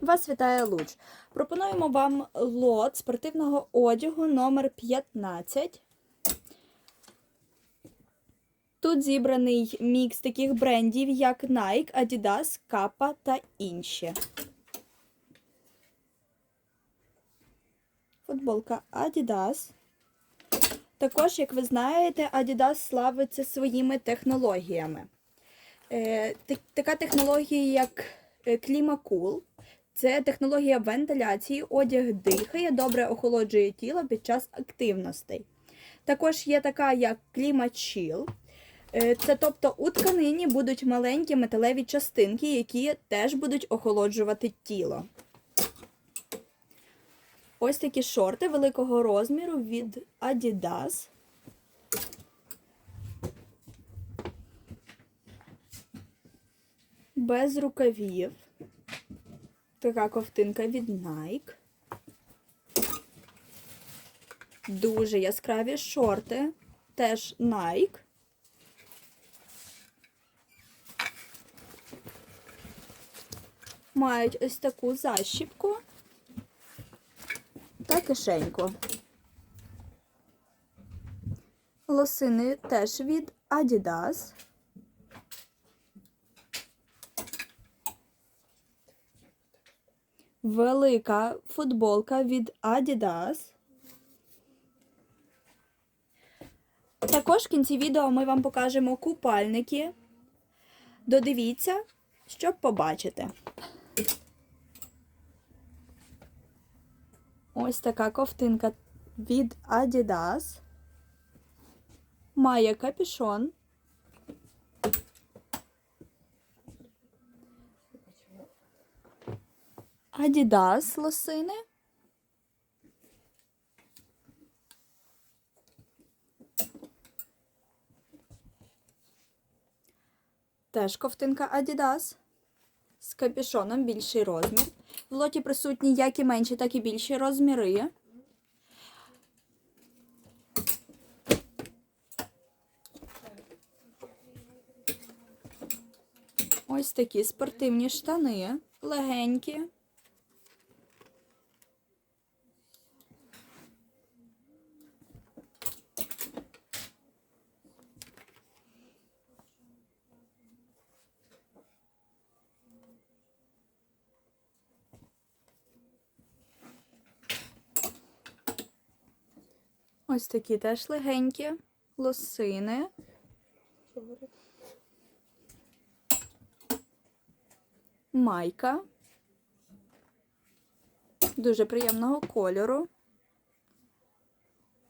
Вас вітає Луч. Пропонуємо вам лот спортивного одягу номер 15. Тут зібраний мікс таких брендів, як Nike, Adidas, Kappa та інші. Футболка Adidas. Також, як ви знаєте, Adidas славиться своїми технологіями. Е, так- така технологія, як е, Клімакул. Це технологія вентиляції, одяг дихає, добре охолоджує тіло під час активностей. Також є така, як клімачіл. Е, Це тобто у тканині будуть маленькі металеві частинки, які теж будуть охолоджувати тіло. Ось такі шорти великого розміру від Adidas. Без рукавів. Така ковтинка від Nike. Дуже яскраві шорти. Теж Nike. Мають ось таку защіпку та кишеньку. Лосини теж від Adidas. Велика футболка від Adidas. Також в кінці відео ми вам покажемо купальники. Додивіться, щоб побачити. Ось така ковтинка від Adidas. Має капюшон. Adidas лосини. Теж ковтинка Adidas. З капюшоном більший розмір. В лоті присутні як і менші, так і більші розміри. Ось такі спортивні штани, легенькі. Ось такі теж легенькі лосини. Майка. Дуже приємного кольору.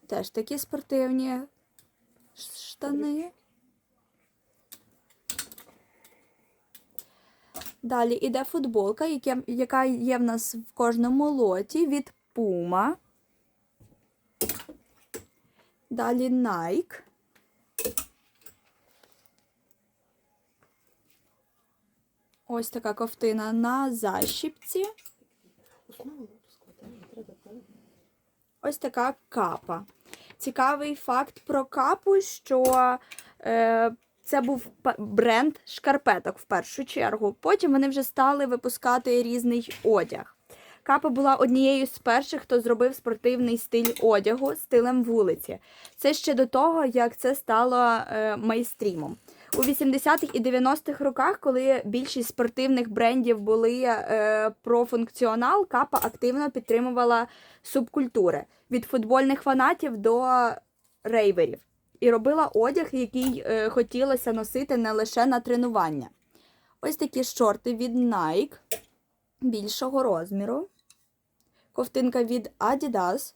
Теж такі спортивні штани. Далі іде футболка, яка є в нас в кожному лоті від Puma. Далі Nike. Ось така ковтина на защіпці. Ось така капа. Цікавий факт про капу, що е, це був бренд шкарпеток в першу чергу. Потім вони вже стали випускати різний одяг. Капа була однією з перших, хто зробив спортивний стиль одягу стилем вулиці. Це ще до того, як це стало е, майстрімом. У 80-х і 90-х роках, коли більшість спортивних брендів були е, про функціонал, капа активно підтримувала субкультури від футбольних фанатів до рейверів. І робила одяг, який е, хотілося носити не лише на тренування. Ось такі шорти від Nike більшого розміру. Ковтинка від Adidas.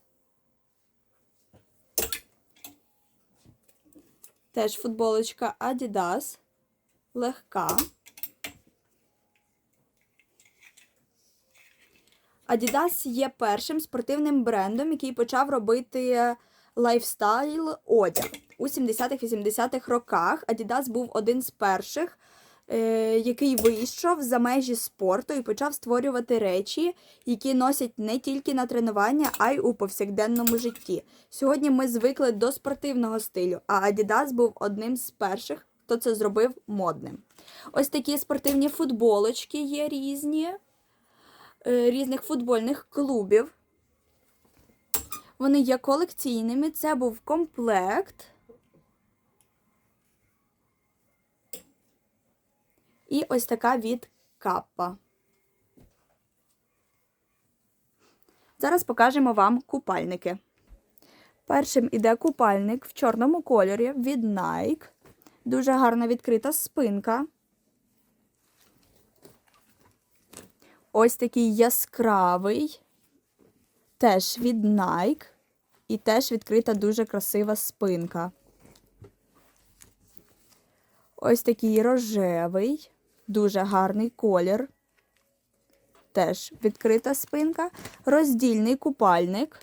Теж футболочка Adidas. Легка. Adidas є першим спортивним брендом, який почав робити лайфстайл одяг. У 70-х-80-х роках Adidas був один з перших, е, який вийшов за межі спорту і почав створювати речі, які носять не тільки на тренування, а й у повсякденному житті. Сьогодні ми звикли до спортивного стилю, а Adidas був одним з перших, хто це зробив модним. Ось такі спортивні футболочки є різні. е, різних футбольних клубів. Вони є колекційними. Це був комплект. І ось така від капа. Зараз покажемо вам купальники. Першим іде купальник в чорному кольорі від Nike. Дуже гарна відкрита спинка. Ось такий яскравий, теж від Nike. І теж відкрита дуже красива спинка. Ось такий рожевий, дуже гарний колір. Теж відкрита спинка. Роздільний купальник.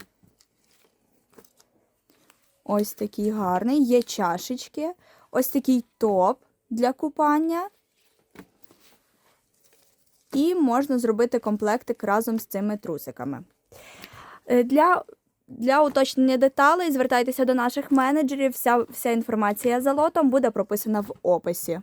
Ось такий гарний. Є чашечки. Ось такий топ для купання. І можна зробити комплектик разом з цими трусиками. Е, Для, для уточнення деталей звертайтеся до наших менеджерів. Вся, вся інформація за лотом буде прописана в описі.